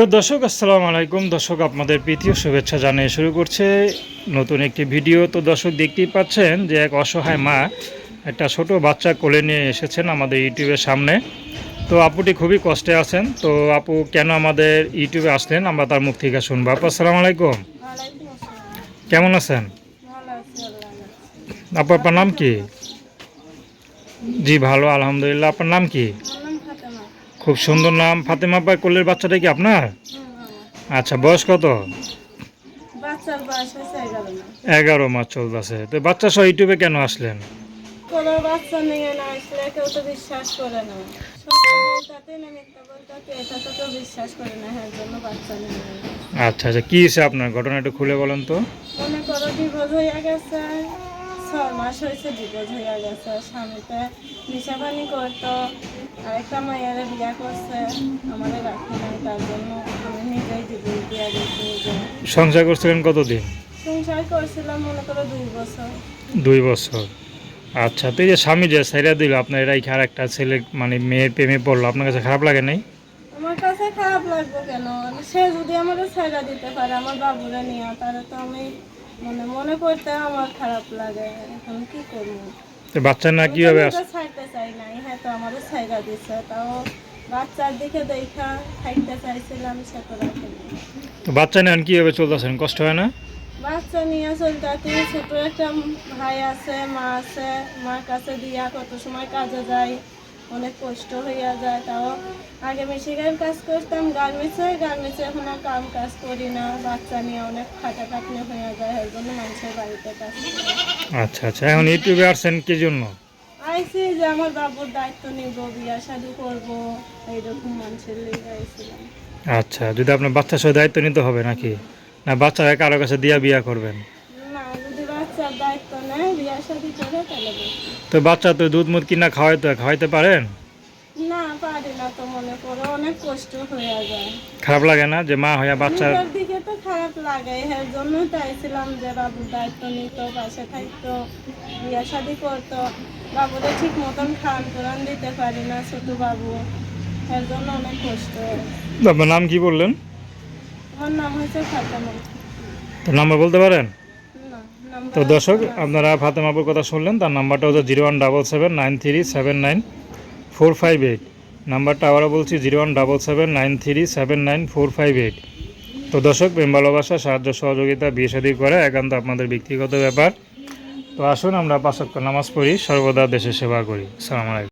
তো দর্শক আসসালামু আলাইকুম। দর্শক আপনাদের প্রীতীয় শুভেচ্ছা জানিয়ে শুরু করছে নতুন একটি ভিডিও। তো দর্শক দেখতেই পাচ্ছেন যে এক অসহায় মা একটা ছোট বাচ্চা কোলে নিয়ে এসেছেন আমাদের ইউটিউবের সামনে। তো আপুটি খুবই কষ্টে আছেন। তো আপু কেন আমাদের ইউটিউবে আসলেন? আমরা তার মুখ থেকে শুনব। আপু আসসালামু আলাইকুম। কেমন আছেন। আপু আপনার নাম কি? জি ভালো আলহামদুলিল্লাহ। আপনার নাম কি। খুব সুন্দর নাম। ফাতেমা পাই কোলের বাচ্চাটা কি আপনার? আচ্ছা বয়স কত? এগারো মাস। চলতেছে। তো বাচ্চা সহ ইউটিউবে কেন আসলেন? হ্যাঁ। আচ্ছা আচ্ছা কী হয়েছে আপনার? ঘটনা একটু খুলে বলেন তো। মনে করো ডিভোর্স হয়ে গেছে ছয় মাস হয়েছে ডিভোর্স হয়ে গেছে স্বামীতে করতো আরেকটা মায়ের বিয়া করছে আমাদের রাখে নাই তার জন্য আমি নিজেই ডিভোর্স দিয়ে দিচ্ছি সংসার করছিলেন কতদিন? সংসার করছিলাম মনে করো দুই বছর। দুই বছর। আচ্ছা তো এই যে স্বামী যে সাইরা দিল আপনার এরাই আর একটা ছেলে মানে মেয়ের প্রেমে পড়ল আপনার কাছে খারাপ লাগে নাই? আমার কাছে খারাপ লাগবে কেন? সে যদি আমাদের ছাইড়া দিতে পারে আমার বাবুরা নিয়ে তাহলে তো আমি মানে মনে করতে আমার খারাপ লাগে। এখন কি করব? তো বাচ্চা না কীভাবে আসে ছাইতে চাই নাই। হ্যাঁ তো আমারও ছাইগা দিছে। তাও বাচ্চার দিকে দেখা খাইতে চাইছিলাম সে তো তো বাচ্চা নেন কীভাবে চলতেছেন? কষ্ট হয় না? বাচ্চা নিয়ে চলতে ছোট একটা ভাই আছে মা আছে মার কাছে দিয়া কত সময় কাজে যাই। অনেক কষ্ট হইয়া যায় তাও আগে মেশিনের কাজ করতাম গার্মেন্টসে গার্মেন্টসে এখন আর কাম কাজ করি না বাচ্চা নিয়ে অনেক খাটাখাটনি হইয়া যায় এর জন্য মানুষের বাড়িতে কাজ আচ্ছা আচ্ছা এখন ইউটিউবে আসছেন কি জন্য? আইসি যে আমার বাবুর দায়িত্ব নিব বিয়া শাদী করব এইরকম মানুষের লেগে আইছিলাম। আচ্ছা যদি আপনার বাচ্চা সহ দায়িত্ব নিতে হবে নাকি? না বাচ্চা কারও কাছে দিয়া বিয়া করবেন? বাচ্চার দায়িত্ব নেয় বিয়া শাদী করে তাহলে বলছি। তো বাচ্চা তো দুধ মুধ কিনা খাওয়াইতে খাওয়াইতে পারেন? না পারি না তো মনে করো অনেক কষ্ট হয়ে যায়। খারাপ লাগে না যে মা হইয়া বাচ্চা নিজের দিকে তো খারাপ লাগে এর জন্যই চাইছিলাম যে বাবুর দায়িত্ব নিত পাশে থাকতো বিয়া শাদি করতো। বাবুদের ঠিক মতন খান পুরান দিতে পারি না ছোট বাবু। এর জন্য অনেক কষ্ট। হয়। আপনার নাম কি বললেন? আমার নাম হয়েছে ফাতেমা। তো নাম্বার বলতে পারেন? তো দর্শক, আপনারা ফাতেমাপুর কথা শুনলেন, তার নাম্বারটা হচ্ছে zero one double seven nine three seven nine four five eight. নাম্বারটা আবারও বলছি, zero one double seven nine three seven nine four five eight. তো দর্শক প্রেম ভালোবাসা সাহায্য সহযোগিতা, বিয়ে শাদী করে একান্ত আপনাদের ব্যক্তিগত ব্যাপার। তো আসুন, আমরা পাঁচক্য নামাজ পড়ি, সর্বদা দেশের সেবা করি। সালাম আলাইকুম।